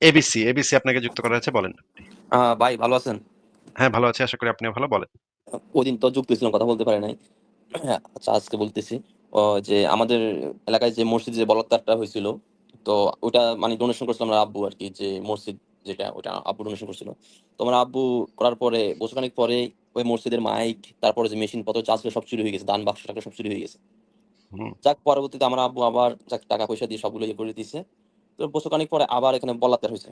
ABC, ABC আপনাকে যুক্ত করা হয়েছে বলেন। ভাই ভালো আছেন? হ্যাঁ, ভালো আছি। আশা করি আপনিও ভালো। বলেন। আ ওইদিন তো যুক্ত ছিলাম কথা বলতে পারি নাই। আচ্ছা আজকে বলতেছি। যে আমাদের এলাকায় যে মসজিদে যে বলাৎকারটা হয়েছিল, তো ওটা মানে ডোনেশন করছিলাম আমার আব্বু আরকি যে মসজিদ যেটা ওটা আব্বু ডোনেশন করছিল। তো আমার আব্বু করার পরে বছরখানেক পরে ওই মসজিদের মাইক, তারপরে যে মেশিন পত্র ছিল সব চুরি হয়ে গেছে। দান বাক্স টাক্স সব চুরি হয়ে গেছে। যাক পরবর্তীতে আমার আব্বু আবার যাক টাকা-পয়সা দিয়ে সবগুলো ইয়ে করে দিছে। বছরখানেক পরে আবার এখানে বলাৎকার হইছে।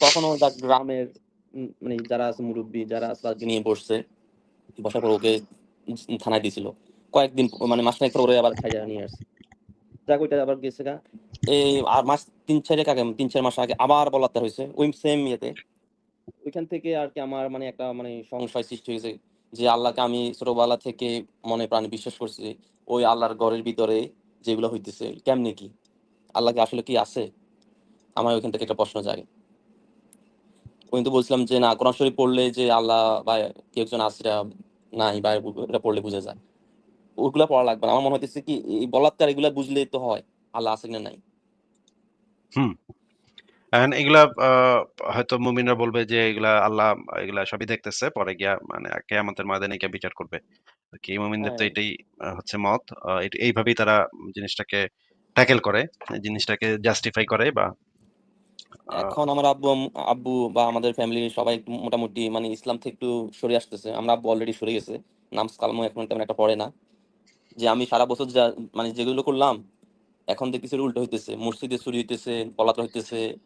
তখনও যাক গ্রামের মানে যারা আছে মুরুব্বি, যারা আছে তাদেরকে নিয়ে বসছে। বসার পর ওকে থানায় দিছিল। কয়েকদিন মানে মাসখানেক পর ওরে আবার খাইয়া নিয়ে আসছে। আবার গেছে গা। এই আর মাস ৩-৪ এক আগে ৩-৪ মাস আগে আবার বলাৎকার হইছে। ওই সেম ইয়েতে। ওইখান থেকে আরকি আমার মানে একটা মানে সংশয় সৃষ্টি হয়েছে যে আল্লাহকে আমি ছোটবেলা থেকে মনে প্রাণে বিশ্বাস করছি। ওই আল্লাহর ঘরের ভিতরে যেগুলো হইতেছে, কেমনে কি? আল্লাহ কি আসলে কি আছে? আমার ওইখান থেকে একটা প্রশ্ন জাগে। ওই কিন্তু বলছিলাম যে না কোরআন শরীফ পড়লে যে আল্লাহ বা কেউ একজন আছে নাই বা এটা পড়লে বুঝা যায়। ওগুলা পড়া লাগবে আমার মনে হইতেছে কি এই বলাৎকার এগুলা বুঝলেই তো হয়। আল্লাহ আছে কিনা নাই। হুম। এখন এগুলা হয়তো মুমিনরা বলবে যে এগুলা আল্লাহ এগুলা সবই দেখতেছে। পরে গিয়া মানে কিয়ামতের ময়দানে গিয়ে বিচার করবে। কি মুমিনদের তো হ্যাঁ। এটাই হচ্ছে মত। এইভাবেই তারা জিনিসটাকে ট্যাকেল করে। জিনিসটাকে জাস্টিফাই করে বা এখন আমার আব্বু আব্বু বা আমাদের ফ্যামিলি সবাই মোটামুটি মানে ইসলাম থেকে একটু সরে আসতেছে। আমরা আব্বু অলরেডি সরে গেছে। নামাজ কালামও এখন তেমন একটা পড়ে না। যে আমি সারা বছর যা মানে যেগুলো করলাম, এখন দেখতেছি উল্টো হইতেছে। মসজিদে চুরি হইতেছে, বলাৎকার হইতেছে।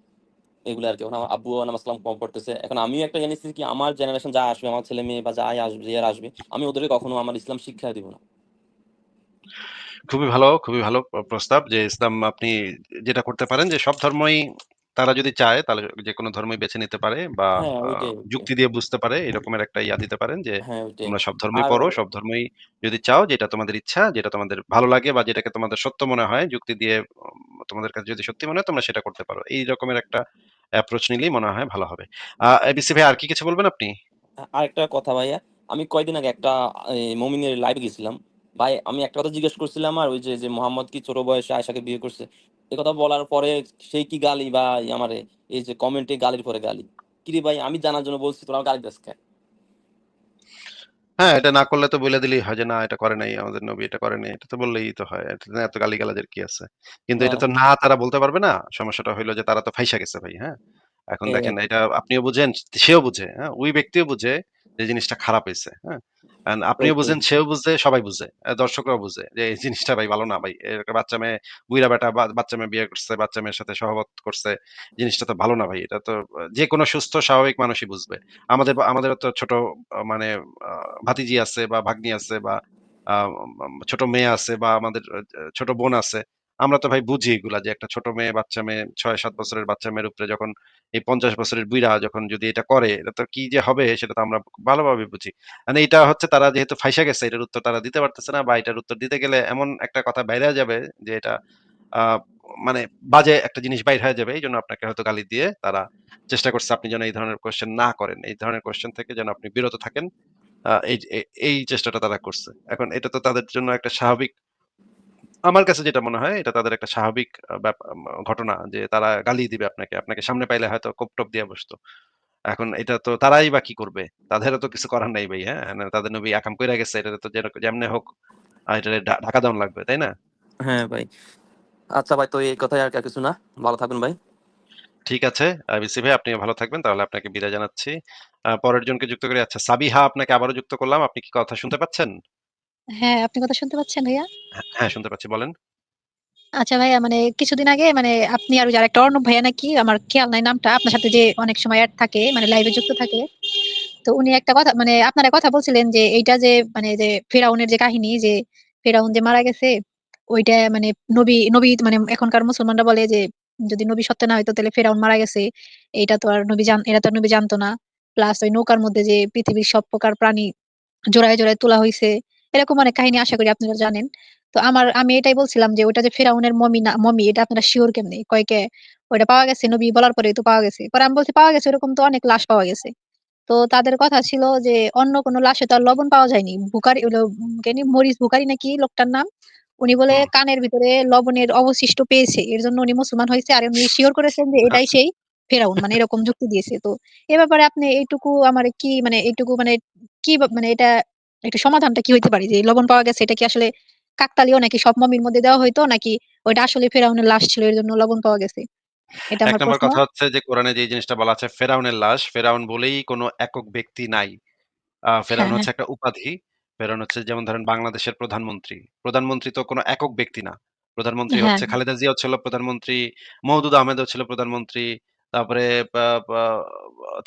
এগুলো আরকি। এখন আমার আব্বুও নামাজ কালাম কম পড়তেছে। এখন আমিও একটা জিনিস কি আমার জেনারেশন যা আসবে, আমার ছেলে-মেয়ে বা যাই আসবে যারা আসবে, আমি ওদেরকে কখনো আমার ইসলাম শিক্ষা দিব না। খুবই ভালো, খুবই ভালো প্রস্তাব যে ইসলাম আপনি যেটা করতে পারেন যে সব ধর্মই তারা যদি চায় তাহলে যেকোনো ধর্মই বেছে নিতে পারে বা হ্যাঁ। যুক্তি দিয়ে বুঝতে পারে এরকমের একটা ইয়া দিতে পারেন যে হ্যাঁ, তোমরা সব ধর্মই পড়ো, সব ধর্মই যদি চাও যেটা তোমাদের ইচ্ছা, যেটা তোমাদের ভালো লাগে বা যেটাকে তোমাদের সত্য মনে হয় যুক্তি দিয়ে তোমাদের কাছে যদি সত্যি মনে হয় তোমরা সেটা করতে পারো। এই রকমের একটা অ্যাপ্রোচ নিলেই মনে হয় ভালো হবে। এবিসি ভাই আর কি কিছু বলবেন আপনি? আরেকটা কথা ভাইয়া, আমি কয়দিন আগে একটা মুমিনের লাইভে গেছিলাম। ভাই আমি একটা কথা জিজ্ঞেস করছিলাম আর ওই যে, যে মোহাম্মদ কি ছোট বয়সে আয়েশাকে বিয়ে করছে? এ কথা বলার পরে সেই কি গালি ভাই আমারে এই যে কমেন্টে গালির পরে গালি। কিরে ভাই আমি জানার জন্য বলছি তোরা গালি দিস? হ্যাঁ, এটা না করলে তো বইলা দিলেই হয় যে, "না এটা করে নাই, আমাদের নবী এটা করে নাই।" এটা তো বললেই তো হয়। এটা এত গালিগালাজের কি আছে? কিন্তু এটা হ্যাঁ, তো না তারা বলতে পারবে না। সমস্যাটা হইল যে তারা তো ফাইসা গেছে ভাই, হ্যাঁ? এখন দেখেন। এটা আপনিও বুঝেন, সেও বুঝে, হ্যাঁ? ওই ব্যক্তিও বুঝে যে জিনিসটা খারাপ হয়েছে হ্যাঁ? আপনিও বুঝেন, সেও বুঝে, সবাই বুঝে। দর্শকরাও বুঝে যে এই জিনিসটা ভাই ভালো না ভাই। বাচ্চা মেয়ে, বুইরা বেটা বাচ্চা মেয়ে বিয়ে করছে, বাচ্চা মেয়ের সাথে সহবত করছে। জিনিসটা তো ভালো না ভাই। এটা তো যে কোনো সুস্থ স্বাভাবিক মানুষই বুঝবে। আমাদের আমাদের তো ছোট মানে ভাতিজি আছে বা ভাগ্নি আছে বা ছোট মেয়ে আছে বা আমাদের ছোট বোন আছে। আমরা তো ভাই বুঝি এগুলা যে একটা ছোট মেয়ে, বাচ্চা মেয়ে ৬-৭ বছরের বাচ্চা মেয়ের উপরে যখন এই ৫০ বছরের বুইড়া যখন যদি এটা করে, এটা তো কি যে হবে সেটা তো আমরা ভালোভাবে বুঝি। মানে এটা হচ্ছে তারা যেহেতু ফাইসা গেছে এটার উত্তর তারা দিতে পারতেছে না বা এটার উত্তর দিতে গেলে এমন একটা কথা বাইরা যাবে যে এটা মানে বাজে একটা জিনিস বাইর হয়ে যাবে। এই জন্য আপনাকে হয়তো গালি দিয়ে তারা চেষ্টা করছে আপনি যেন এই ধরনের কোয়েশ্চেন না করেন। এই ধরনের কোয়েশ্চেন থেকে যেন আপনি বিরত থাকেন। এই এই চেষ্টাটা তারা করছে। এখন এটা তো তাদের জন্য একটা স্বাভাবিক আমার কাছে যেটা মনে হয় এটা তাদের একটা স্বাভাবিক ঘটনা যে তারা গালি দিবে আপনাকে। আপনাকে সামনে পাইলে হয়তো কোপ-টোপ দিয়ে বসতো। এখন এটা তো তারাই বা কি করবে? তাদেরও তো কিছু করার নাই ভাই, হ্যাঁ? না তাদের নবী আকাম কইরা গেছে এটা তো যেমনে হোক আ এটারে ঢাকা দাম লাগবে, তাই না? হ্যাঁ ভাই। আচ্ছা ভাই তো এই কথাই আর কিছু না। ভালো থাকুন ভাই। ঠিক আছে। আবিসি ভাই আপনি ভালো থাকবেন। তাহলে আপনাকে বিদায় জানাচ্ছি। পরের জনকে যুক্ত করে আচ্ছা সাবিহা আপনাকে আবারও যুক্ত করলাম। আপনি কি কথা শুনতে পাচ্ছেন? হ্যাঁ, আপনি কথা শুনতে পাচ্ছেন ভাইয়া? হ্যাঁ, হ্যাঁ শুনতে পাচ্ছি বলেন। আচ্ছা ভাইয়া মানে কিছুদিন আগে মানে আপনি আর ওই যে আরেকটা অর্ণব ভাইয়া নাকি আমার খেয়াল নাই নামটা। আপনার সাথে যে অনেক সময় এড থাকে মানে লাইভে যুক্ত থাকে। তো উনি একটা কথা মানে আপনারা কথা বলছিলেন যে এইটা যে মানে যে ফেরাউনের যে কাহিনী যে ফেরাউন যে মারা গেছে ওইটা মানে নবী নবী মানে এখনকার মুসলমানরা বলে যে যদি নবী সত্য না হইতো তাহলে ফেরাউন মারা গেছে। এইটা তো আর নবী জান এটা তো নবী জানতো না। প্লাস ওই নৌকার মধ্যে যে পৃথিবীর সব প্রকার প্রাণী জোড়ায়, জোড়ায় তোলা হইছে। এরকম অনেক কাহিনী আশা করি আপনারা জানেন। তো আমার আমি এটাই বলছিলাম যে ওটা যে ফেরাউনের মমি না মমি এটা আপনারা সিউর কেমনে? কয় কে ওইটা পাওয়া গেছে নবী বলার পরে তো পাওয়া গেছে। পরে আমি বলছি পাওয়া গেছে ওরকম তো অনেক লাশ পাওয়া গেছে। তো তাদের কথা ছিল যে অন্য কোন লাশে তো আর লবণ পাওয়া যায়নি। উম মরিস বুকারি নাকি লোকটার নাম? উনি বলে কানের ভিতরে লবণের অবশিষ্ট পেয়েছে। এর জন্য উনি মুসলমান হয়েছে আর উনি শিওর করেছেন যে এটাই আচ্ছা। সেই ফেরাউন। মানে এরকম যুক্তি দিয়েছে। তো এ ব্যাপারে আপনি এইটুকু আমার কি মানে এইটুকু মানে কি মানে এটা একটু সমাধানটা কি হইতে পারে? যে লবণ পাওয়া গেছে এটা কি আসলে কাকতালীয় নাকি সব মমির মধ্যে দেওয়া হইতো? নাকি ওইটা আসলে ফেরাউনের লাশ ছিল এর জন্য লবণ পাওয়া গেছে? এটা ১ আমার নম্বর প্রশ্ন। কথা হচ্ছে যে কোরআনে যে জিনিসটা বলা আছে ফেরাউনের লাশ, ফেরাউন বলেই কোন একক ব্যক্তি নাই। আ হ্যাঁ, ফেরাউন হ্যাঁ। হচ্ছে একটা উপাধি। ফেরাউন হচ্ছে যেমন ধরেন বাংলাদেশের প্রধানমন্ত্রী। প্রধানমন্ত্রী তো কোন একক ব্যক্তি না। প্রধানমন্ত্রী হ্যাঁ, হচ্ছে খালেদা জিয়াও ছিল প্রধানমন্ত্রী, মওদুদ আহমেদও ছিল প্রধানমন্ত্রী। তারপরে বা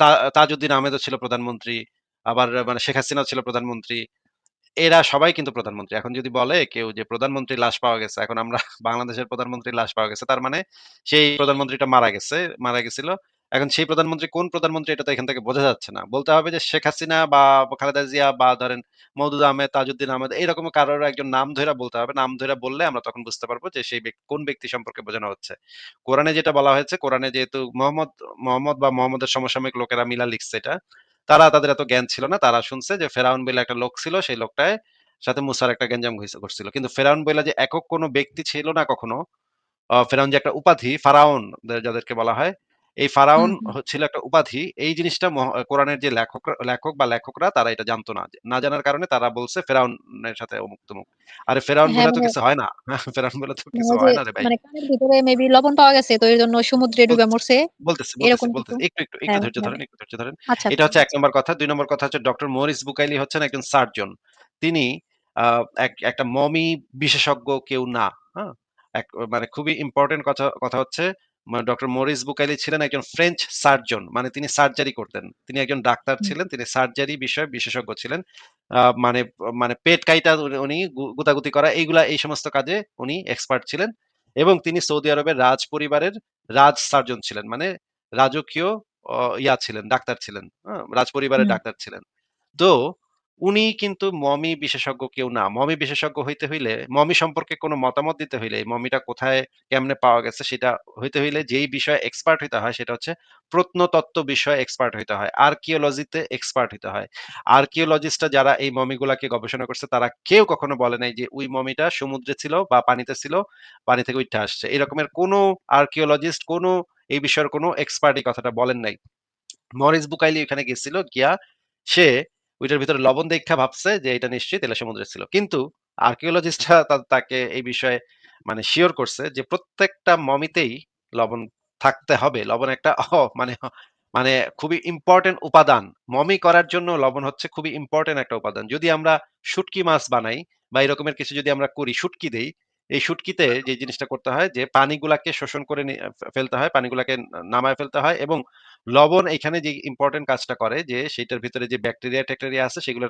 তা তাজউদ্দিন আহমেদও ছিল প্রধানমন্ত্রী। আবার মানে শেখ হাসিনাও ছিল প্রধানমন্ত্রী। এরা সবাই কিন্তু প্রধানমন্ত্রী। এখন যদি বলে কেউ যে প্রধানমন্ত্রী লাশ পাওয়া গেছে। এখন আমরা বাংলাদেশের প্রধানমন্ত্রীর লাশ পাওয়া গেছে। তার মানে সেই প্রধানমন্ত্রীটা মারা গেছে, মারা গেছিল। এখন সেই প্রধানমন্ত্রী কোন প্রধানমন্ত্রী এটা তো এখান থেকে বোঝা যাচ্ছে না। বলতে হবে যে শেখ হাসিনা বা খালেদা জিয়া বা ধরেন মওদুদ আহমেদ, তাজউদ্দিন আহমেদ এরকম কারোর একজন নাম ধইরা বলতে হবে। নাম ধইরা বললে আমরা তখন বুঝতে পারব যে সেই কোন ব্যক্তি সম্পর্কে বোঝানো হচ্ছে। কোরআনে যেটা বলা হয়েছে, কোরআনে যেহেতু মোহাম্মদ মোহাম্মদ বা মোহাম্মদের সমসাময়িক লোকেরা মিলা লিখছে এটা। তারা তাদের এত জ্ঞান ছিল না। তারা শুনছে যে ফেরাউন বইলা একটা লোক ছিল। সেই লোকটায় সাথে মুসার একটা গেঞ্জাম করছিল। কিন্তু ফেরাউন বইলা যে একক কোনো ব্যক্তি ছিল না কখনো। ফেরাউন যে একটা উপাধি, ফারাউন যাদেরকে বলা হয়। এই ফারাউন হুম। একটা উপাধি। এই জিনিসটা কোরআনের যে লেখক লেখক বা লেখকরা তারা এটা জানতো না। না জানার কারণে তারা বলছে ফেরাউনের সাথে অমুক-তমুক। আরে ফেরাউন হ্যাঁ, বইলা তো মানে কিছু হয় না। ফেরাউন বইলা তো কিছু হয় না রে ভাই। মানে কানের ভিতরে মেবি লবণ পাওয়া গেছে। তো এর জন্য সমুদ্রে ডুবে মরছে। বলতেছি, এরকম কিছু। বলতেছি। একটু, একটু, একটু হ্যাঁ, ধৈর্য হ্যাঁ। ধরেন, একটু ধৈর্য ধরেন। আচ্ছা, এটা আচ্ছা। হচ্ছে এক নম্বর কথা। দুই নম্বর কথা হচ্ছে ডক্টর মরিস বুকাইলি হচ্ছেন একজন সার্জন। তিনি একটা মমি বিশেষজ্ঞ কেউ না। হ্যাঁ? এক মানে খুবই ইম্পর্টেন্ট কথা কথা হচ্ছে ডক্টর মরিস বুকাইলি ছিলেন একজন ফ্রেঞ্চ সার্জন। মানে তিনি সার্জারি করতেন। তিনি একজন ডাক্তার ছিলেন। তিনি সার্জারি বিষয়ে বিশেষজ্ঞ ছিলেন। মানে মানে পেট কাইটা উনি গুতাগুতি করা এইগুলা এই সমস্ত কাজে উনি এক্সপার্ট ছিলেন। এবং তিনি সৌদি আরবের রাজ পরিবারের রাজ সার্জন ছিলেন। মানে রাজকীয় ইয়া ছিলেন, ডাক্তার ছিলেন। হ্যাঁ? রাজ পরিবারের ডাক্তার ছিলেন। তো উনি কিন্তু মমি বিশেষজ্ঞ কেউ না। মমি বিশেষজ্ঞ হইতে হইলে মমি সম্পর্কে কোন মতামত দিতে হইলে মমিটা কোথায় কেমনে পাওয়া গেছে সেটা হইতে হইলে যেই বিষয়ে এক্সপার্ট হইতে হয় সেটা হচ্ছে প্রত্নতত্ত্ব বিষয়ে এক্সপার্ট হইতে হয়। আর্কিওলজিতে এক্সপার্ট হইতে হয়। আর্কিওলজিস্টরা যারা এই মমিগুলাকে গবেষণা করছে তারা কেউ কখনো বলে নাই যে ওই মমিটা সমুদ্রে ছিল বা পানিতে ছিল, পানি থেকে উঠে আসছে। এরকমের কোন আর্কিওলজিস্ট কোন এই বিষয়ের কোনো এক্সপার্ট এই কথাটা বলেন নাই। মরিস বুকাইলি ওখানে গেছিল গিয়া সে ওইটার ভিতরে লবণ দেইখা ভাবছে যে এটা নিশ্চয়ই তেলা সমুদ্রে ছিল। কিন্তু আর্কিওলজিস্টরা তাকে এই বিষয়ে মানে সিওর করছে যে প্রত্যেকটা মমিতেই লবণ থাকতে হবে। লবণ একটা মানে মানে খুবই ইম্পোর্টেন্ট উপাদান। মমি করার জন্য লবণ হচ্ছে খুবই ইম্পোর্টেন্ট একটা উপাদান। যদি আমরা শুটকি মাছ বানাই বা এরকমের কিছু যদি আমরা করি, শুটকি দেই, এই শুটকিতে যে জিনিসটা করতে হয় যে পানিগুলাকে শোষণ করে ফেলতে হয়, পানিগুলাকে নামায় ফেলতে হয় এবং লবণ এখানে যে ইম্পর্টেন্ট কাজটা করে যে সেটার ভিতরে যে ব্যাকটেরিয়া-ট্যাকটেরিয়া আছে সেগুলো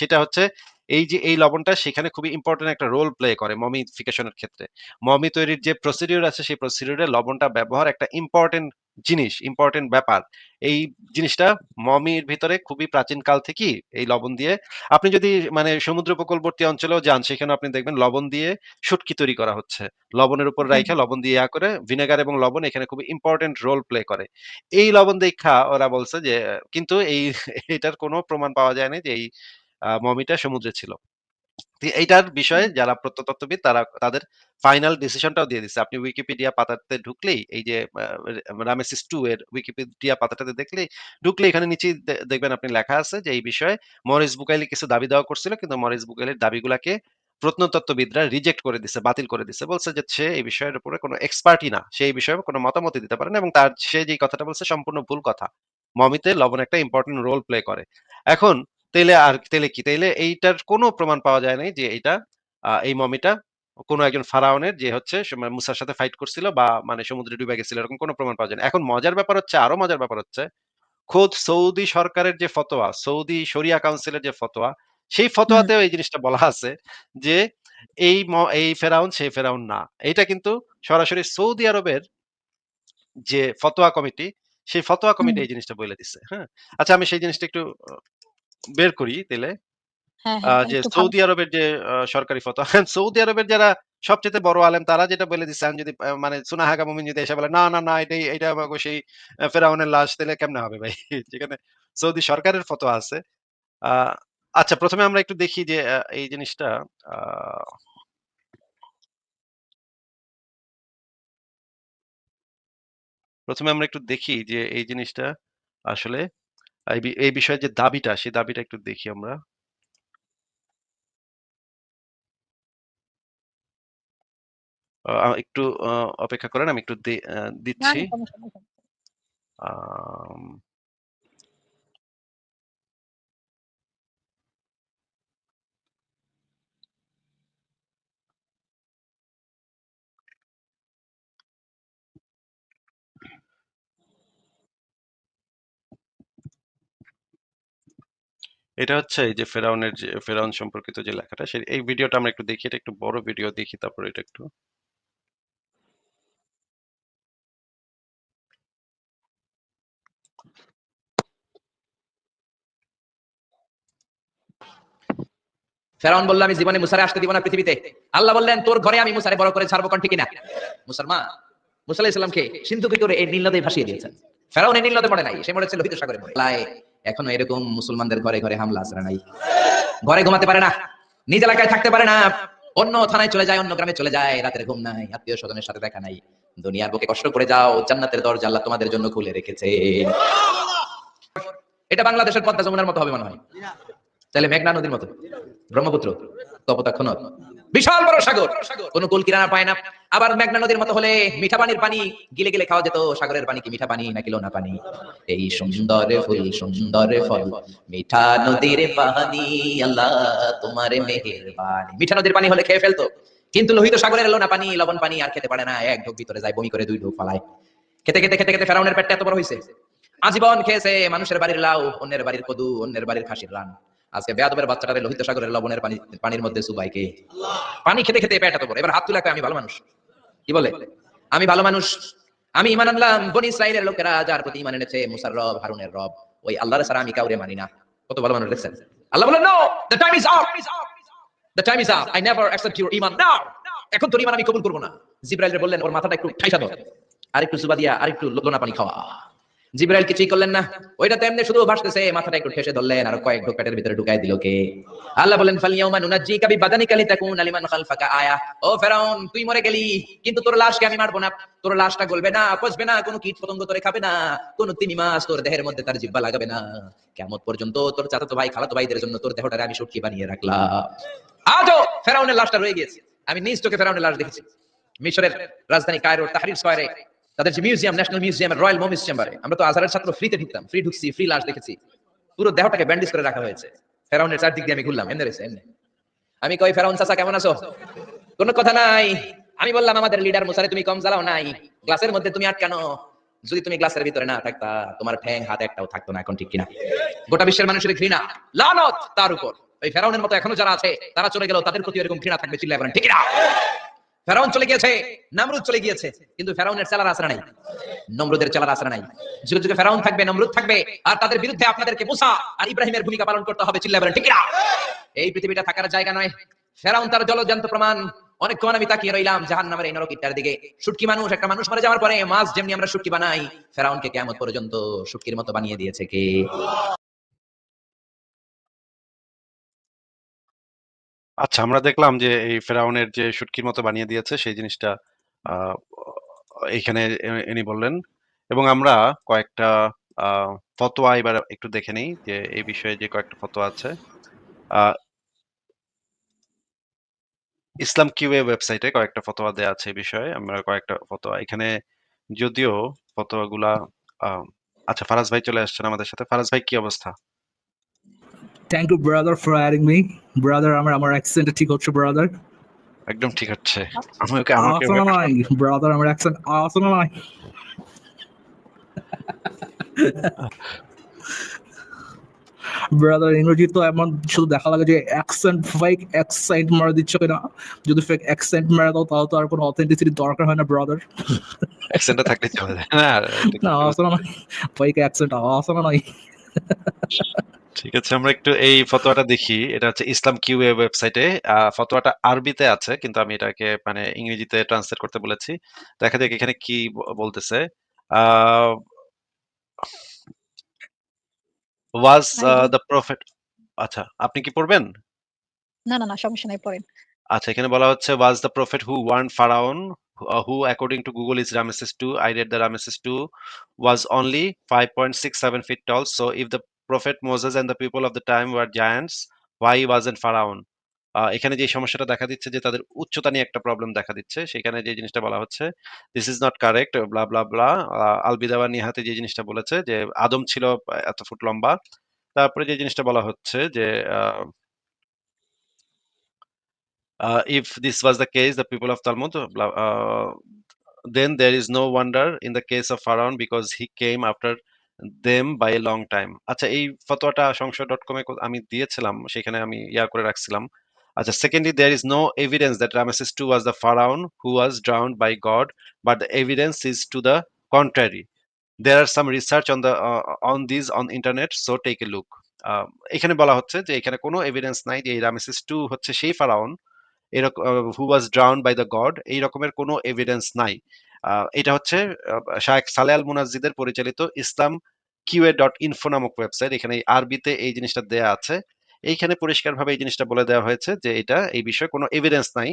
সেটা হচ্ছে এই যে এই লবণটা সেখানে খুবই ইম্পর্টেন্ট একটা রোল প্লে করে মমিফিকেশনের ক্ষেত্রে। মমি তৈরির যে প্রসিডিওর আছে সেই প্রসিডিওর লবণটা ব্যবহার একটা ইম্পোর্টেন্ট জিনিস, ইম্পোর্টেন্ট ব্যাপার। এই জিনিসটা মমির ভিতরে খুবই প্রাচীন কাল থেকেই এই লবণ দিয়ে আপনি যদি মানে সমুদ্র উপকূলবর্তী অঞ্চলেও যান সেখানে আপনি দেখবেন লবণ দিয়ে শুটকি তৈরি করা হচ্ছে। লবণের উপর। রাইখা লবণ দিয়ে ইয়া করে ভিনেগার এবং লবণ এখানে খুবই ইম্পোর্টেন্ট রোল প্লে করে। এই লবণ দেইখা ওরা বলছে যে কিন্তু এই এটার কোনো প্রমাণ পাওয়া যায় নাই যে এই মমিটা সমুদ্রে ছিল। এইটার বিষয়ে যারা প্রত্নতত্ত্ববিদ তারা তাদের ফাইনাল ডিসিশনটাও দিয়ে দিছে। আপনি উইকিপিডিয়া পাতাতে ঢুকলেই এই যে রামেসিস 2 এর উইকিপিডিয়া পাতাটাতে দেখলেই ঢুকলেই এখানে নিচেই দেখবেন আপনি লেখা আছে যে এই বিষয়ে মরিস বুকাইলি কিছু দাবি দেওয়া করছিল কিন্তু মরিস বুকাইলির দাবিগুলাকে প্রত্নতত্ত্ববিদরা রিজেক্ট করে দিছে, বাতিল করে দিছে। বলছে যে সে এই বিষয়ের উপরে কোনো এক্সপার্টই না। সে এই বিষয়ে কোনো মতামতই দিতে পারে না এবং তার সে যেই কথাটা বলছে সম্পূর্ণ ভুল কথা। মমিতে লবণ একটা ইম্পোর্টেন্ট রোল প্লে করে। এখন তাইলে আর তাইলে কি? তাইলে এইটার কোন প্রমাণ পাওয়া যায় নাই যে এইটা এই মমিটা কোন একজন ফারাওনের যে হচ্ছে মুসার সাথে ফাইট করছিল বা মানে সমুদ্রে ডুবে গেছিল এরকম কোন প্রমাণ পাওয়া যায় না। এখন মজার ব্যাপার হচ্ছে আরও মজার ব্যাপার হচ্ছে খোদ সৌদি সরকারের যে ফতোয়া, সৌদি শরিয়া কাউন্সিলের যে ফতোয়া, সেই ফতোয়াতেও এই জিনিসটা বলা আছে যে এই এই ফেরাউন সেই ফেরাউন না। এইটা কিন্তু সরাসরি সৌদি আরবের যে ফতোয়া কমিটি, সেই ফতোয়া কমিটি এই জিনিসটা বলে দিছে। হ্যাঁ? আচ্ছা আমি সেই জিনিসটা একটু বের করি তাহলে যে সৌদি আরবের যে সরকারি ফতো সৌদি আরবের যারা সবচেয়ে বড় আলেম তারা যেটা বলে দিচ্ছে আমি যদি মানে মানে হাগা মুমিন যদি এসে বলে না না না এটাই এটা আমাকে সেই ফেরাউনের লাশ দিলে কেমনে হবে ভাই? যেখানে সৌদি সরকারের ফতো আছে। আহ, আচ্ছা প্রথমে আমরা একটু দেখি যে আহ, এই জিনিসটা আহ, প্রথমে আমরা একটু দেখি যে এই জিনিসটা আসলে এই বিষয়ে যে দাবিটা, সেই দাবিটা একটু দেখি আমরা। একটু অপেক্ষা করেন। আমি একটু দিচ্ছি আহ দিচ্ছি। এটা হচ্ছে এই যে ফেরাউনের যে, ফেরাউন সম্পর্কিত যে লেখাটা সে এই ভিডিওটা আমরা একটু দেখি। এটা একটু বড় ভিডিও দেখি, তারপর এটা একটু ফেরাউন বলল, আমি জীবনে মুসারে আসতে দিব না পৃথিবীতে। আল্লাহ বললেন, তোর ঘরে আমি মুসারে বড় করে ছাড়বো কোন ঠিক না? মুসলমান, মুসা আলাইহিস সালামকে সিন্ধু করে এই নীল নদে ভাসিয়ে দিয়েছেন। ফেরাউন এই নীল নদে পড়ে নাই, সে মরেছে লোহিত সাগরে লাই এখনও এরকম মুসলমানদের ঘরে ঘরে হামলা আসরা নাই। ঘরে ঘুমাতে পারে না, নিজ এলাকায় থাকতে পারে না, অন্য থানায় চলে যায়, অন্য গ্রামে চলে যায়, রাতের ঘুম নাই, আত্মীয় স্বজনের সাথে দেখা নাই। দুনিয়ার বুকে কষ্ট করে যাও, জান্নাতের দরজা আল্লাহ তোমাদের জন্য খুলে রেখেছে। এটা বাংলাদেশের পদ্মা যমুনার মতো হবে মনে হয়। তাহলে মেঘনা নদীর মতো, ব্রহ্মপুত্র কপোতাক্ষ নদ বিশাল বড় সাগর। কোন কুল কিনারা পায় না। আবার মেঘনা নদীর মতো হলে মিঠা পানির পানি গিলে গিলে খাওয়া যেত। সাগরের পানি কি মিঠা পানি নাকি লোনা পানি? এই সুন্দর ফুল, সুন্দর ফল, মিঠা নদীর পানি, আল্লাহ তোমার মেহেরবানি। মিঠা নদীর পানি হলে খেয়ে ফেলতো। কিন্তু লোহিত সাগরের লোনা পানি, লবণ পানি আর খেতে পারে না। এক ঢোক ভিতরে যায়, বমি করে দুই ঢোক পালায় খেতে খেতে খেতে খেতে ফেরাউনের পেটটা এত বড় হয়েছে আজীবন খেয়েছে মানুষের বাড়ির লাউ, অন্যের বাড়ির কদু, অন্যের বাড়ির খাসির রান। আজকে বেয়াদবের বাচ্চাটারে লোহিত সাগরের লবণের পানি, পানির মধ্যে সুবাইকে পানি খেতে খেতে পেট বড়। এবার হাত তুলে আমি ভালো মানুষ। কি বলে? আমি ভালো মানুষ। আমি ইমান আনলাম। বনি ইসরাইলের লোকেরা যার প্রতি ইমান এনেছে মুসার রব হারুনের রব। ওই আল্লাহর ছাড়া আমি কাউরে মানি না। কত ভালো মানুষ দেখছেন? আল্লাহ বলেন no the time is up the time is up I never accept your Iman now এখন তোর ইমান আমি কবুল করব না। জিব্রাইল বললেন, ওর মাথাটা একটু ঠাইসা দাও আর একটু সুবা দিয়া আর একটু লোনা পানি খাওয়া। জিব্রাইল কিছুই করলেন না। ওইটা তেমনি শুধু ভাসতেছে, মাথাটা একটু ঠেসে ধরলেন আর কয়েক ঢোক পেটের ভিতরে ঢুকাই দিল কে। আল্লাহ বলেন ফালিয়াউমা নুনাজ্জিকা বিবাদানিকা লিতাকুনা লিমান খালফাকা আয়া। ও ফেরাউন, তুই মরে গেলি, কিন্তু তোর লাশকে আমি মারবো না। তোর লাশটা গলবে না, পচবে না, কোনো কীট পতঙ্গ তোরে খাবে না, কোনো তিমি মাছ তোর দেহের মধ্যে তার জিব্বা লাগাবে না। কেমন পর্যন্ত তোর চাচাতো ভাই, খালাতো ভাইদের জন্য তোর দেহটারে আমি সুটকি বানিয়ে রাখলাম। আজও ফেরাউনের লাশটা রয়ে গিয়েছে। আমি নিজ চোখে ফেরাউনের লাশ দেখেছি। মিশরের রাজধানী কায়রোর তাহরির স্কয়ারে তাদের যে museum national museum royal mummies চেম্বারে আমরা তো আজারের ছাত্র ফ্রিতে ঢুকতাম ফ্রি ঢুকছি ফ্রি লাশ দেখেছি। পুরো দেহটাকে ব্যান্ডেজ করে রাখা হয়েছে। ফেরাউনের চারদিক দিয়ে আমি ঘুরলাম, এমনি রয়েছে, এমনি। আমি কই, ফেরাউন চাচা, কেমন আছো? কোনো কথা নাই। আমি বললাম, আমাদের লিডার মুসারে তুমি কম জ্বালাও নাই। গ্লাসের মধ্যে তুমি আটকানো। যদি তুমি গ্লাসের ভিতরে না থাকতা, তোমার ঠ্যাং হাত একটাও থাকতো না, এখন ঠিক কিনা? গোটা বিশ্বের মানুষের ঘৃণা, লানত তার উপর। ওই ফেরাউনের মতো এখনও যারা আছে, তারা চলে গেল তাদের প্রতি এরকম ঘৃণা থাকবে, চিল্লায় বলেন, ঠিক না ফেরাউন চলে গিয়েছে, নামরুদ চলে গিয়েছে, কিন্তু ফেরাউনের চালার আশরা নাই। নমরুদের চালার আশরা নাই। যুগে যুগে ফেরাউন থাকবে, নমরুদ থাকবে, আর তাদের বিরুদ্ধে আপনাদেরকে মুসা আর ইব্রাহিমের ভূমিকা পালন করতে হবে, চিল্লায় বলেন, ঠিক না এই পৃথিবীটা থাকার জায়গা নয়। ফেরাউন তার জলজান্ত প্রমাণ। অনেকক্ষণ আমি তাকিয়ে রইলাম জাহান নামের এই নরকিটার দিকে। শুটকি মানুষ, একটা মানুষ মারা যাওয়ার পরে মাছ যেমনি আমরা শুটকি বানাই, ফেরাউনকে কেমন পর্যন্ত শুটকির মতো বানিয়ে দিয়েছে কে? আচ্ছা আমরা দেখলাম যে এই ফেরাউনের যে শুটকির মতো বানিয়ে দিয়েছে, সেই জিনিসটা, আ এইখানে এ, ইনি বললেন এবং আমরা কয়েকটা, আ, ফতোয়া এবার একটু দেখে নিই যে এই বিষয়ে যে কয়েকটা ফতোয়া আছে। আ, ইসলাম কিউএ ওয়েবসাইটে কয়েকটা ফতোয়া দেয়া আছে এই বিষয়ে। আমরা কয়েকটা ফতোয়া এখানে যদিও ফতোয়াগুলা, আ আচ্ছা ফারাজ ভাই চলে আসছেন আমাদের সাথে। ফারাজ ভাই, কি অবস্থা? Thank you brother for adding me brother আমার আমার অ্যাকসেন্ট ঠিক হচ্ছে ব্রাদার একদম ঠিক হচ্ছে। আমাকে আমাকে আসলে নাই ব্রাদার আমার অ্যাকসেন্ট আসলে নাই ব্রাদার ইংরেজি তো এমন শুধু দেখা লাগে যে অ্যাকসেন্ট ফেক অ্যাকসেন্ট মারা দিচ্ছ কিনা? যদি ফেক অ্যাকসেন্ট মারা দাও তাহলে তো আর কোনো অথেন্টিসিটি দরকার হয় না ব্রাদার অ্যাকসেন্টটা থাকলে চলে। না না আসলে নাই ফেক অ্যাকসেন্ট আসলে নাই ঠিক আছে আমরা একটু এই ফতোয়াটা দেখি। এটা হচ্ছে ইসলাম কিউএ ওয়েবসাইটে। ফতোয়াটা আরবিতে আছে কিন্তু আমি এটাকে মানে ইংরেজিতে ট্রান্সলেট করতে বলেছি। দেখা যাক এখানে কি বলতেছে। ভাই uh, বল। আচ্ছা আপনি কি পড়বেন? না, না, না সমস্যা নাই পড়েন। আচ্ছা এখানে বলা হচ্ছে was the prophet who warned Pharaoh uh, who according to Google is Ramesses II. I read that Ramesses II was only 5.67 feet tall. So if the prophet Moses and the people of the time were giants why was an ফারাউন এখানে যে সমস্যাটা দেখা দিচ্ছে যে তাদের উচ্চতা নিয়ে একটা প্রবলেম দেখা দিচ্ছে, সেখানে যে জিনিসটা বলা হচ্ছে this is not correct blah blah blah আলবিদাবা নিহাতে যে জিনিসটা বলেছে যে আদম ছিল এত ফুট লম্বা, তারপরে যে জিনিসটা বলা হচ্ছে যে if this was the case the people of Talmud then there is no wonder in the case of ফারাউন because he came after them by a long time আচ্ছা এই ফতোয়াটা সংসদ ডট কমে আমি দিয়েছিলাম, সেখানে আমি ইয়া করে রাখছিলাম। আচ্ছা secondly there is no evidence that Rameses two was the ফারাউন who was drown by God but the evidence is to the contrary there are some research on the on this on internet so take a look এখানে বলা হচ্ছে যে এখানে কোনো evidence নাই যে এই Ramesses two হচ্ছে সেই ফারাউন এরকম who was drown by the God এই রকমের কোনো এভিডেন্স নাই। এটা হচ্ছে শায়েখ সালে আল মুনাজিদের পরিচালিত ইসলাম কিউএ ডট ইনফো নামক ওয়েবসাইট। এখানে আরবিতে এই জিনিসটা দেয়া আছে। এইখানে পরিষ্কারভাবে এই জিনিসটা বলে দেওয়া হয়েছে যে এটা, এই বিষয়ে কোনো এভিডেন্স নাই।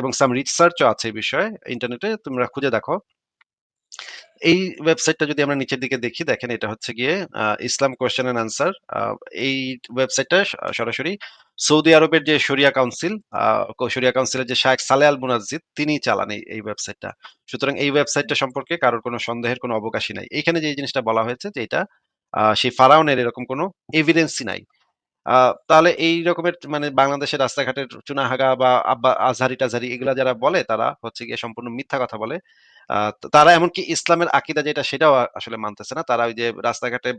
এবং সাম রিসার্চও আছে এই বিষয়ে। ইন্টারনেটে তোমরা খুঁজে দেখো। এই ওয়েবসাইটটা যদি আমরা নিচের দিকে দেখি, দেখেন এটা হচ্ছে গিয়ে ইসলাম কোয়েশ্চেন এন্ড আনসার এই ওয়েবসাইটটা সরাসরি সৌদি আরবের যে শরিয়া কাউন্সিল শরিয়া কাউন্সিলের যে শায়েখ সালে আল মুনাজ্জিদ, তিনি চালান এই ওয়েবসাইটটা সুতরাং এই ওয়েবসাইটটা সম্পর্কে কারোর কোনো সন্দেহের কোনো অবকাশই নাই। এখানে যে জিনিসটা বলা হয়েছে যে এটা সেই ফারাউনের এরকম কোনো এভিডেন্সই নাই। তাহলে এই রকমের মানে বাংলাদেশের রাস্তাঘাটের চুনাহাগা বা আব্বা আজহারি টাজহারি এগুলা যারা বলে, তারা হচ্ছে গিয়ে সম্পূর্ণ মিথ্যা কথা বলে। তারা এমনকি ইসলামের আকিদা যেটা সেটাও আসলে মানতেছে না। তারা ওই যে রাস্তাঘাটে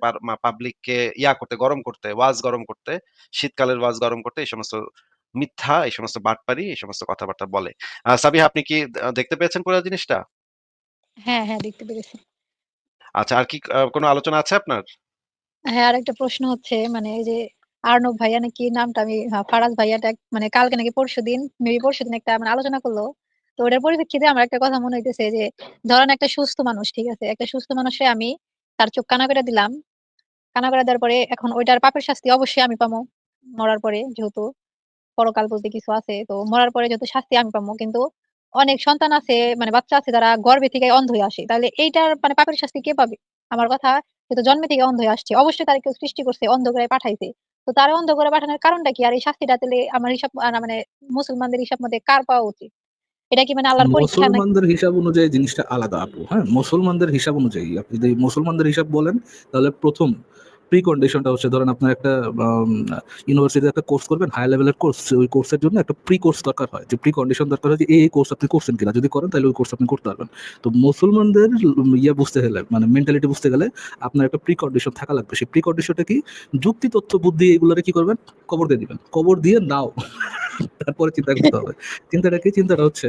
পাবলিককে ইয়া করতে গরম করতে ওয়াজ গরম করতে শীতকালের ওয়াজ গরম করতে এই সমস্ত মিথ্যা এই সমস্ত বাটপারি এই সমস্ত কথাবার্তা বলে। সাবিহা আপনি কি দেখতে পেয়েছেন পুরো জিনিসটা? হ্যাঁ হ্যাঁ দেখতে পেরেছি। আচ্ছা আর কি কোনো আলোচনা আছে আপনার? হ্যাঁ আরেকটা প্রশ্ন হচ্ছে মানে এই যে আর্নব ভাইয়া নাকি নামটা আমি হ্যাঁ, ফারাজ ভাইয়াটা মানে কালকে নাকি পরশুদিন মেবি পরশুদিন একটা মানে আলোচনা করল। তো ওটার পরিপ্রেক্ষিতে আমার একটা কথা মনে হইতেছে যে, ধরেন একটা সুস্থ মানুষ, ঠিক আছে? একটা সুস্থ মানুষে আমি তার চোখ কানা করে দিলাম। কানা করে দেওয়ার পরে এখন ওইটার পাপের শাস্তি অবশ্যই আমি পাবো মরার পরে, যেহেতু পরকাল বলতে কিছু আছে। তো মরার পরে যেহেতু শাস্তি আমি পাবো কিন্তু অনেক সন্তান আছে মানে বাচ্চা আছে তারা গর্ভে থেকে অন্ধ হয়ে আসে। তাহলে এইটার মানে পাপের শাস্তি কে পাবে? আমার কথা, যেহেতু জন্মে থেকে অন্ধ হয়ে আসছে, অবশ্যই তার কেউ সৃষ্টি করছে অন্ধ করে পাঠাইছে। তো তারা অন্ধ করে পাঠানোর কারণটা কি? আর এই শাস্তিটা তাহলে আমার হিসাব মানে মুসলমানদের হিসাব মধ্যে কার পাওয়া উচিত? এটা কি মানে আল্লাহর পরীক্ষা মুসলমানদের হিসাব অনুযায়ী জিনিসটা আলাদা, আপু। হ্যাঁ মুসলমানদের হিসাব অনুযায়ী। আপনি যদি মুসলমানদের হিসাব বলেন, তাহলে প্রথম প্রি কন্ডিশনটা হচ্ছে, ধরেন আপনার একটা ইউনিভার্সিটিতে একটা কোর্স করবেন হাই লেভেলের কোর্স ওই কোর্সের জন্য একটা প্রি কোর্স দরকার হয়। যে প্রি কন্ডিশন দরকার হয় যে, এই কোর্স আপনি করছেন কিনা? যদি করেন, তাহলে ওই কোর্স আপনি করতে পারবেন। তো মুসলমানদের ইয়ে বুঝতে গেলে মানে মেন্টালিটি বুঝতে গেলে, আপনার একটা প্রি কন্ডিশন থাকা লাগবে। সেই প্রি কন্ডিশনটা কি? যুক্তি, তথ্য, বুদ্ধি, এগুলোরে কি করবেন? কবর দিয়ে দিবেন। কবর দিয়ে নাও। তারপরে চিন্তা করতে হবে। চিন্তাটা কি? চিন্তাটা হচ্ছে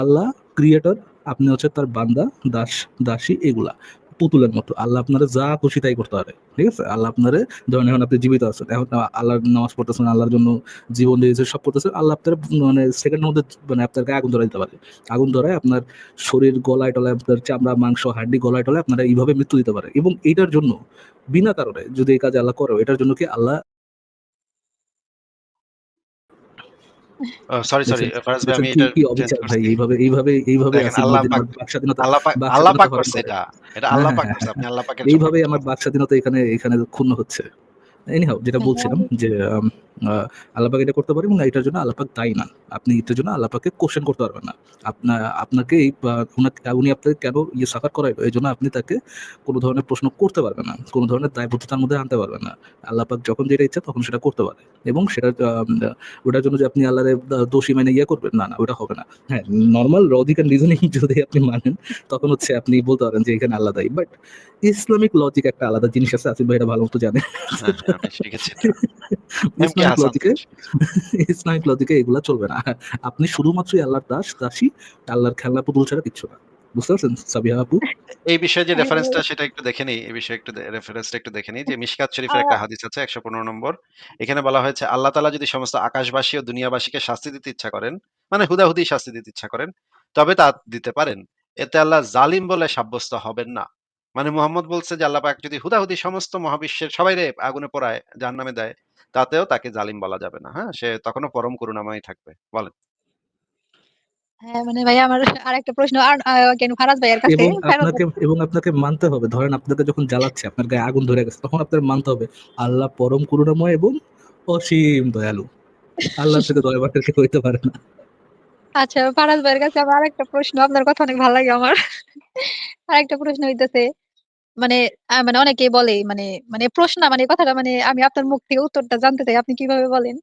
আল্লাহ ক্রিয়েটর আপনি হচ্ছে তার বান্দা, দাস, দাসী, এগুলা। পুতুলের মতো। আল্লাহ আপনারা যা খুশি তাই করতে পারে। ঠিক আছে? আল্লাহ আপনারে, ধরেন এখন আপনি জীবিত আছেন, এখন আল্লাহর নামাজ পড়তেছেন, আল্লাহর জন্য জীবন দিয়েছে সব করতেছেন, আল্লাহ আপনার মানে সেকেন্ডের মধ্যে মানে আপনার গায়ে আগুন ধরা দিতে পারে। আগুন ধরায় আপনার শরীর গলায় টলায়, আপনার চামড়া, মাংস, হাড্ডি গলায় টলায় আপনারা এইভাবে মৃত্যু দিতে পারে। এবং এইটার জন্য, বিনা কারণে যদি এই কাজ আল্লাহ করে, এটার জন্য কি আল্লাহ সরি সরি দেখছেন ফারাজ ভাই আমি এটা কি অবিচার ভাই এইভাবে এইভাবে এইভাবে আল্লাহ পাক স্বাধীনতা আল্লাহ পাক আল্লাহ পাক করছে এটা। এটা আল্লাহ হ্যাঁ পাক হ্যাঁ করছে আপনি আল্লাহ পাকের এইভাবে আমার বাক স্বাধীনতা এখানে এখানে ক্ষুণ্ণ হচ্ছে। এনিহাও যেটা হ্যাঁ, বলছিলাম যে আল্লাপাক এটা করতে পারে এবং এটার জন্য আল্লাপাক দায়ী না। আপনি এটার জন্য আল্লাপাকে কোশ্চেন করতে পারবেন না। আপনার আপনাকে এই উনি আপনাকে কেন ইয়ে সাফার করাইলো এই জন্য আপনি তাকে কোনো ধরনের প্রশ্ন করতে পারবেন না। কোনো ধরনের দায়বদ্ধতার মধ্যে আনতে পারবেন না। আল্লাপাক যখন যেটা ইচ্ছা তখন সেটা করতে পারে। এবং সেটা ওটার জন্য যে আপনি আল্লাহর দোষী মানে ইয়ে করবেন না না ওটা হবে না। হ্যাঁ নর্মাল লজিক অ্যান্ড রিজনিং যদি আপনি মানেন তখন হচ্ছে আপনি বলতে পারেন যে এখানে আল্লাহ দায়ী। বাট ইসলামিক লজিক একটা আলাদা জিনিস আছে। আসিফ ভাই এটা ভালো মতো জানে। ইসলামিক লজিকে ইসলামিক লজিকে এগুলা চলবে না। আপনি শুধুমাত্রই আল্লাহর দাস দাসী আল্লাহর খেলনা পুতুল ছাড়া কিচ্ছু না। বুঝতে পারছেন সাবিহা আপু? এই বিষয়ে যে রেফারেন্সটা সেটা একটু দেখে নিই এই বিষয়ে একটু রেফারেন্সটা একটু দেখে নিই যে মিশকাত শরীফের একটা হাদিস আছে একশো পনেরো নম্বর। এখানে বলা হয়েছে আল্লাহ তালা যদি সমস্ত আকাশবাসী ও দুনিয়াবাসীকে শাস্তি দিতে ইচ্ছা করেন মানে হুদাহুদি শাস্তি দিতে ইচ্ছা করেন তবে তা দিতে পারেন। এতে আল্লাহ জালিম বলে সাব্যস্ত হবেন না। মানে মোহাম্মদ বলছে যে আল্লাহ পাক যদি হুদাহুদি সমস্ত মহাবিশ্বের সবাই রে আগুনে পোড়ায় জাহান নামে দেয় তাতেও তাকে জালিম বলা যাবে না হ্যাঁ? সে তখনও পরম করুণাময় থাকবে। বলেন। হ্যাঁ, মানে ভাই আমার আরেকটা প্রশ্ন আর কেন ফারাজ ভাইয়ের কাছে? এবং আপনাকে এবং আপনাকে মানতে হবে ধরেন আপনাকে যখন জ্বালাচ্ছে আপনার গায়ে আগুন ধরে গেছে তখন আপনার মানতে হবে আল্লাহ পরম করুণাময় এবং অসীম দয়ালু। আল্লাহ থেকে দয়া পাওয়ার কেউ হইতে পারে না। আচ্ছা ফারাজ ভাইয়ের কাছে আমার আরেকটা প্রশ্ন আপনার কথা অনেক ভালো লাগে আমার। আরেকটা প্রশ্ন হইতেছে মানে মানে অনেকেই বলে মানে মানে প্রশ্ন মানে কথাটা মানে আমি আপনার মুখ থেকে উত্তরটা জানতে চাই, আপনি কীভাবে বলেন?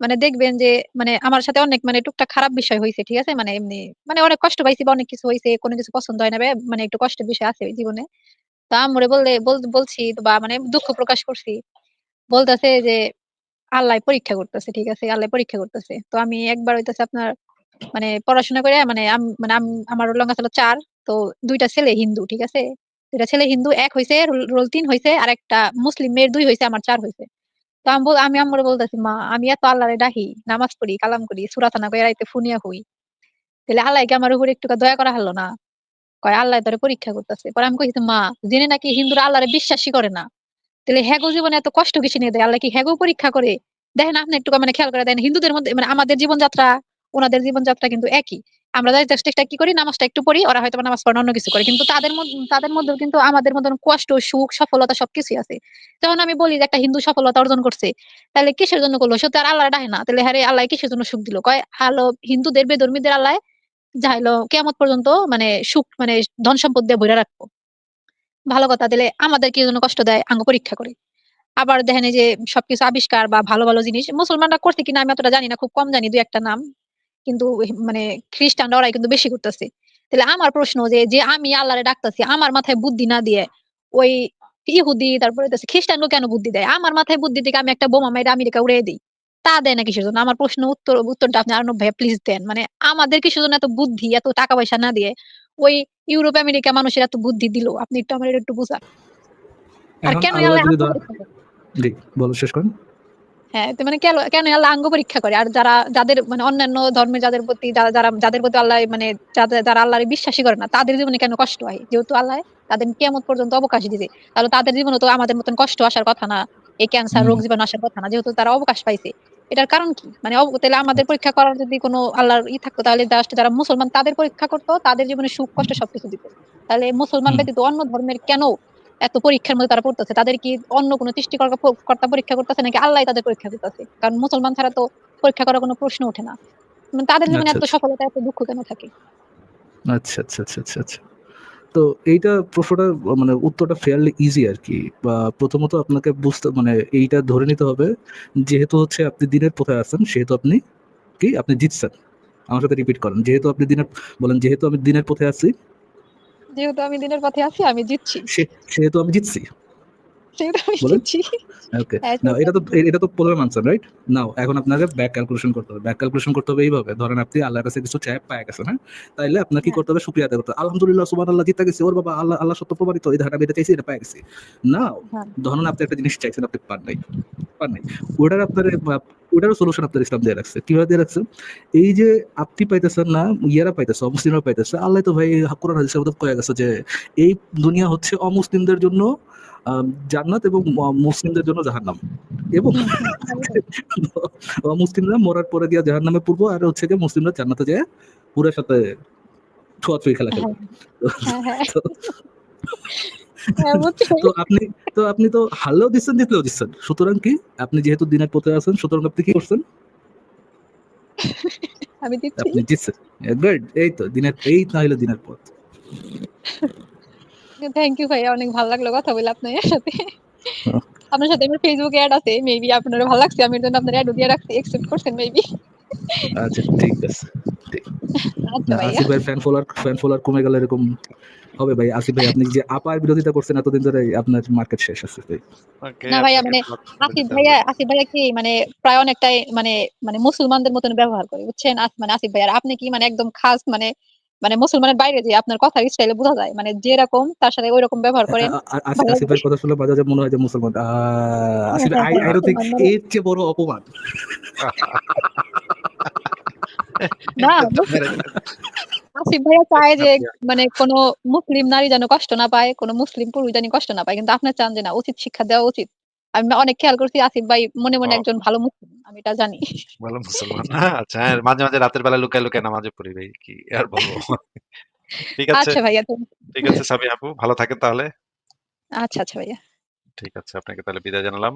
মানে দেখবেন যে মানে আমার সাথে অনেক মানে টুকটাক খারাপ বিষয় হইছে, ঠিক আছে? মানে এমনি মানে অনেক কষ্ট পাইছি বা অনেক কিছু হইছে, কোনো কিছু পছন্দ হয় না মানে একটু কষ্টের বিষয় আছে জীবনে। তো আম্মুরে বললে, বল- বলছি বা মানে দুঃখ প্রকাশ করছি। বলতেছে যে, আল্লাহ পরীক্ষা করতেছে, ঠিক আছে? আল্লাহ পরীক্ষা করতেছে। তো আমি একবার হইতেছে আপনার মানে পড়াশোনা করে মানে মানে আম- আমার লঙ্কা ছিল চার, তো দুইটা ছেলে হিন্দু, ঠিক আছে? দুইটা ছেলে হিন্দু, এক হইছে রোল তিন হইছে আর একটা মুসলিম, মেয়ের দুই হইছে, আমার চার হইছে। তো আমি আমি আম্মুরে বলতেছি, মা, আমি এত আল্লাহরে ডাকি নামাজ পড়ি, কালাম করি সুরাতানা করে রাইতে ফুনিয়া হই। তাহলে আল্লাহ কি আমার উপর একটু দয়া করা হলো না? কয়, আল্লাহ তোরে পরীক্ষা করতেছে। পরে আমি কইছি, মা জেনে নাকি হিন্দুরা আল্লাহরে বিশ্বাসই করে না তাহলে হ্যাগো জীবনে এত কষ্ট কিছু নিয়ে দেয়? আল্লাহ কি হ্যাগো পরীক্ষা করে? দেখেন আপনি একটু মানে খেয়াল করে দেন, হিন্দুদের মধ্যে মানে আমাদের জীবনযাত্রা, ওনাদের জীবনযাত্রা কিন্তু একই। আমরা যাই চেষ্টা কি করি, নামাজটা একটু পড়ি, ওরা হয়তো নামাজ অন্য কিছু করে। কিন্তু তাদের তাদের কিন্তু আমাদের মতন কষ্ট, সুখ, সফলতা আছে। যখন আমি বলি যে একটা হিন্দু সফলতা অর্জন করছে, তাহলে কিসের জন্য করল? সে আল্লাহ ডাহে না। তাহলে হ্যাঁ আল্লাহ কিসের জন্য সুখ দিল? কয়, আলো হিন্দুদের, বেধর্মীদের আল্লাহ যাইলো কেমন পর্যন্ত মানে সুখ মানে ধন সম্পদ দিয়ে ভরে রাখব। ভালো কথা দিলে আমাদের কি জন্য কষ্ট দেয়? আঙ্গ পরীক্ষা করে। আবার দেখেন যে সবকিছু আবিষ্কার বা ভালো ভালো জিনিস, মুসলমানরা করছে কিনা আমি অতটা জানি না, খুব কম জানি, দুই একটা নাম। কিন্তু মানে খ্রিস্টানরা ওরাই কিন্তু বেশি করতেছে। তাহলে আমার প্রশ্ন যে যে আমি আল্লাহরে ডাকতেছি আমার মাথায় বুদ্ধি না দিয়ে ওই ইহুদি তারপরে হইতেছে খ্রিস্টানও কেন বুদ্ধি দেয়? আমার মাথায় বুদ্ধি থেকে আমি একটা বোমা মেরে আমেরিকা উড়িয়ে দিই। তা দেয় না কিসের জন্য? আমার প্রশ্ন উত্তর উত্তরটা আপনি আরও ভাইয়া প্লিজ দেন। মানে আমাদের কিসের জন্য এত বুদ্ধি এত টাকা পয়সা না দিয়ে ওই ইউরোপ আমেরিকা মানুষের এত বুদ্ধি দিল? আপনি একটু আমার একটু বুঝান। আর কেন বলো শেষ করেন। হ্যাঁ তো মানে কেন কেন আল্লাহ আঙ্গ পরীক্ষা করে? আর যারা যাদের মানে অন্যান্য ধর্মের যাদের প্রতি যারা যারা যাদের প্রতি আল্লাহ মানে যাদের যারা আল্লাহর বিশ্বাসী করে না তাদের জীবনে কেন কষ্ট হয়? যেহেতু আল্লাহ তাদের কেমন পর্যন্ত অবকাশ দিবে তাহলে তাদের জীবনে তো আমাদের মতন কষ্ট আসার কথা না এই ক্যান্সার রোগ। জীবাণু আসার কথা না যেহেতু তারা অবকাশ পাইছে। এটার কারণ কি? মানে তাহলে আমাদের পরীক্ষা করার যদি কোনো আল্লাহর ই থাকতো তাহলে just যারা মুসলমান তাদের পরীক্ষা করতো তাদের জীবনে সুখ কষ্ট সবকিছু দিত। তাহলে মুসলমান। ব্যতীত অন্য ধর্মের কেন এত পরীক্ষার মধ্যে তারা পড়তেছে তাদের কি অন্য কোনো সৃষ্টিকর্তা কর্তা পরীক্ষা করতেছে নাকি আল্লাহ তাদের পরীক্ষা করতেছে কারণ মুসলমান ছাড়া তো পরীক্ষা করার কোনো প্রশ্ন ওঠে না। মানে তাদের জীবনে আচ্ছা, এত আচ্ছা। সফলতা এত দুঃখ কেন থাকে? আচ্ছা আচ্ছা আচ্ছা আচ্ছা আচ্ছা। তো এইটা প্রশ্নটা মানে উত্তরটা ফেয়ারলি ইজি আর কি। বা প্রথমত আপনাকে বুঝতে মানে এইটা ধরে নিতে হবে যেহেতু হচ্ছে আপনি দিনের পথে আছেন সেহেতু আপনি কি? আপনি জিতছেন। আমার সাথে রিপিট করেন। যেহেতু আপনি দিনের বলেন যেহেতু আমি দিনের পথে আছি যেহেতু আমি দিনের পথে আছি আমি জিতছি। সেহেতু আমি জিতছি। সেহেতু আমি বলেন। জিতছি। ওকে না সেহেতু এটা তো এটা তো প্রথম আনসার রাইট নাও এখন আপনাকে ব্যাক ক্যালকুলেশন করতে হবে। ব্যাক ক্যালকুলেশন করতে হবে এইভাবে। ধরেন আপনি আল্লাহর কাছে পায় গেছেন হ্যাঁ? তাইলে আপনার কি হ্যাঁ। করতে হবে? শুক্রিয়া আদায় করতে হবে। আলহামদুলিল্লাহ আল্লাহ জিতে গেছে। ওর বাবা আল্লাহ আল্লাহ সত্য প্রমাণিত। এই ধারণা এটা চাইছি এটা পাই গেছি। না হ্যাঁ। ধরুন আপনি একটা জিনিস চাইছেন আপনি পান নাই। পান নাই। ওটার আপনার ওটারও সলিউশন আপনার ইসলাম দিয়ে রাখছে। কীভাবে দিয়ে রাখছে? এই যে আপনি পাইতেছেন না ইয়ারা পাইতেছে অমুসলিমরা পাইতেছে আল্লাহ তো ভাই কোরআন হাদিসের মধ্যে কয়ে গেছে যে এই দুনিয়া হচ্ছে অমুসলিমদের জন্য জান্নাত এবং মুসলিমদের জন্য জাহান্নাম। এবং মুসলিমরা মরার পরে গিয়া জাহান নামে পড়ব আর হচ্ছে গিয়ে মুসলিমরা জান্নাতে যায় পুরো সাথে ছোঁয়াছুঁই খেলা খেলবে। হ্যাঁ হ্যাঁ। তো- হ্যাঁ তো আপনি তো আপনি তো হারলেও দিচ্ছেন জিতলেও দিচ্ছেন। সুতরাং কি আপনি যেহেতু দিনের পথে আছেন সুতরাং আপনি কি করছেন? আমি দিচ্ছি। আপনি জিতছেন গুড এই তো দিনের এই না হলে দিনের পথ। থ্যাংক ইউ ভাইয়া অনেক ভালো লাগল কথা বলে আপনার সাথে। আপনার সাথে আমার ফেসবুকে অ্যাড আছে মেবি আপনার ভালো লাগছে আমি এর জন্য আপনার অ্যাড দিয়ে রাখছি একসেপ্ট করছেন মেবি আচ্ছা ঠিক আছে। আচ্ছা আসিফ ভাই ফ্যান ফলোয়ার ফ্যান ফলোয়ার কমে গেলে এরকম হবে ভাই। আসিফ ভাই আপনি যে আপার বিরোধিতা করছেন এতদিন ধরে আপনার মার্কেট শেষ আসিফ ভাই। না ভাইয়া, মানে আসিফ ভাইয়া আসিফ ভাইয়া কি মানে প্রায় অনেকটাই মানে মানে মুসলমানদের মতন ব্যবহার করে বুঝছেন? আস- মানে আসিফ ভাইয়া আর আপনি কি মানে একদম খাস মানে মানে মুসলমানের বাইরে যে আপনার কথার স্টাইলে বোঝা যায়? মানে যেরকম তার সাথে ওই রকম ব্যবহার করেন। আসিফ আসিফ ভাইয়ের কথা শুনলে মাঝে মাঝে মনে হয় যে মুসলমান। আসিফ হ্যাঁ, আই হ্যাঁ, আই ডোন্ট থিংক এর চেয়ে বড় অপমান। না আসিফ ভাইয়া চায় যে মানে কোন মুসলিম নারী যেন কষ্ট না পায় কোন মুসলিম পুরুষ যেন কষ্ট না পায় কিন্তু আপনার চান যে না উচিত শিক্ষা দেওয়া উচিত। আমি অনেক খেয়াল করছি আসিফ ভাই মনে মনে একজন ভালো মুসলিম আমি এটা জানি। ভালো মুসলমান। আচ্ছা হ্যাঁ, মাঝে মাঝে রাতের বেলা লুকায় লুকায় নামাজে পড়ি ভাই কি আর বলব? ঠিক আছে আচ্ছা ভাইয়া ঠিক আছে সামি আপু ভালো থাকেন তাহলে। আচ্ছা আচ্ছা ভাইয়া। ঠিক আছে আপনাকে তাহলে বিদায় জানালাম।